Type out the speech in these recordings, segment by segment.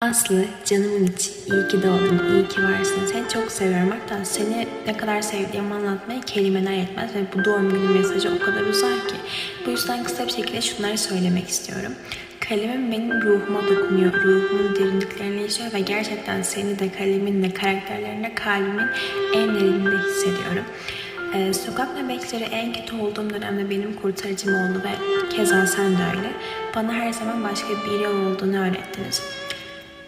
Aslı canımın içi, iyi ki doğdun, iyi ki varsın. Seni çok seviyorum. Hatta seni ne kadar sevdiğimi anlatmaya kelimeler yetmez ve bu doğum günü mesajı o kadar uzar ki. Bu yüzden kısa bir şekilde şunları söylemek istiyorum. Kalemim benim ruhuma dokunuyor, ruhumun derinliklerine işliyor ve gerçekten seni de kaleminle, karakterlerine kalbimin en derininde hissediyorum. Ee, sokak nöbetleri en kötü olduğum dönemde benim kurtarıcım oldu ve keza sen de öyle. Bana her zaman başka bir yol olduğunu öğrettiniz.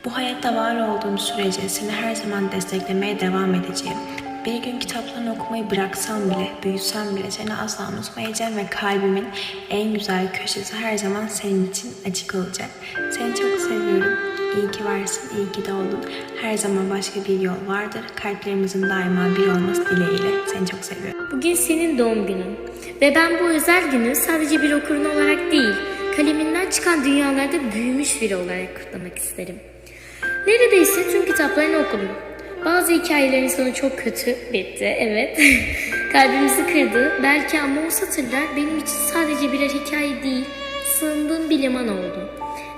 Bu hayatta var olduğum sürece seni her zaman desteklemeye devam edeceğim. Bir gün kitaplarını okumayı bıraksam bile, büyüsem bile seni asla unutmayacağım ve kalbimin en güzel köşesi her zaman senin için açık olacak. Seni çok seviyorum. İyi ki varsın, iyi ki doğdun. Her zaman başka bir yol vardır. Kalplerimizin daima bir olması dileğiyle. Seni çok seviyorum. Bugün senin doğum günün ve ben bu özel günü sadece bir okurun olarak değil, kaleminden çıkan dünyalarda büyümüş biri olarak kutlamak isterim. Neredeyse tüm kitaplarını okudum. Bazı hikayelerin sonu çok kötü bitti, evet. Kalbimizi kırdı, belki ama o satırlar benim için sadece birer hikaye değil, sığındığım bir liman oldu.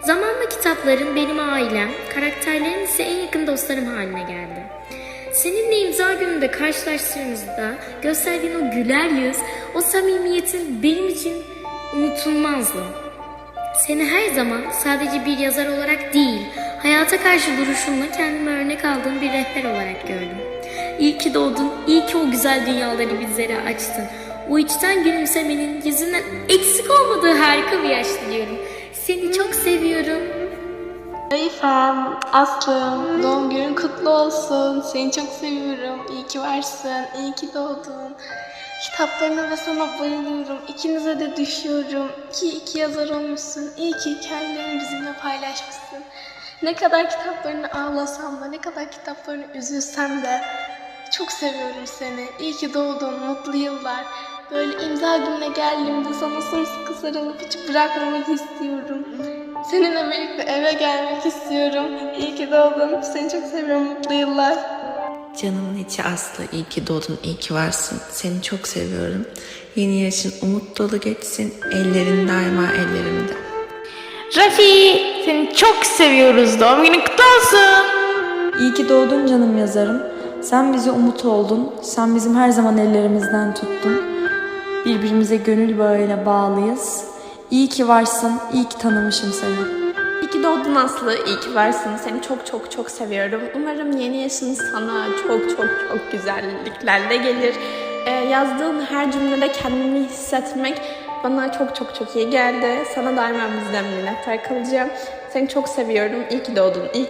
Zamanla kitaplarım benim ailem, karakterlerim ise en yakın dostlarım haline geldi. Seninle imza gününde karşılaştığımızda gösterdiğin o güler yüz, o samimiyetin benim için unutulmazdı. Seni her zaman sadece bir yazar olarak değil, hayata karşı duruşunla kendime örnek aldığım bir rehber olarak gördüm. İyi ki doğdun, iyi ki o güzel dünyaları bizlere açtın. O içten gülümsemenin yüzünden eksik olmadığı harika bir yaş diliyorum. Seni çok seviyorum. Zayıfem, Aslım, doğum günün kutlu olsun. Seni çok seviyorum. İyi ki varsın. İyi ki doğdun. Kitaplarına ve sana bayılıyorum. İkinize de düşüyorum. Ki iki yazar olmuşsun. İyi ki hikayelerini bizimle paylaşmışsın. Ne kadar kitaplarını ağlasam da, ne kadar kitaplarını üzülsem de çok seviyorum seni. İyi ki doğdun, mutlu yıllar. Böyle imza gününe geldiğimde sana sımsıkı sarılıp hiç bırakmamak istiyorum. Seninle birlikte eve gelmek istiyorum. İyi ki doğdun. Seni çok seviyorum. Mutlu yıllar. Canımın içi Aslı, iyi ki doğdun, iyi ki varsın. Seni çok seviyorum. Yeni yaşın umut dolu geçsin. Ellerin daima ellerimde. Rafi seni çok seviyoruz. Doğum günün kutlu olsun. İyi ki doğdun canım yazarım. Sen bize umut oldun. Sen bizim her zaman ellerimizden tuttun. Birbirimize gönül bağıyla bağlıyız. İyi ki varsın, iyi ki tanımışım seni. Aslı, iyi ki varsın. Seni çok çok çok seviyorum. Umarım yeni yaşın sana çok çok çok güzelliklerle gelir. Ee, yazdığın her cümlede kendimi hissetmek bana çok çok çok iyi geldi. Sana daima bizden minnettar kalacağım. Seni çok seviyorum. İyi ki doğdun. İyi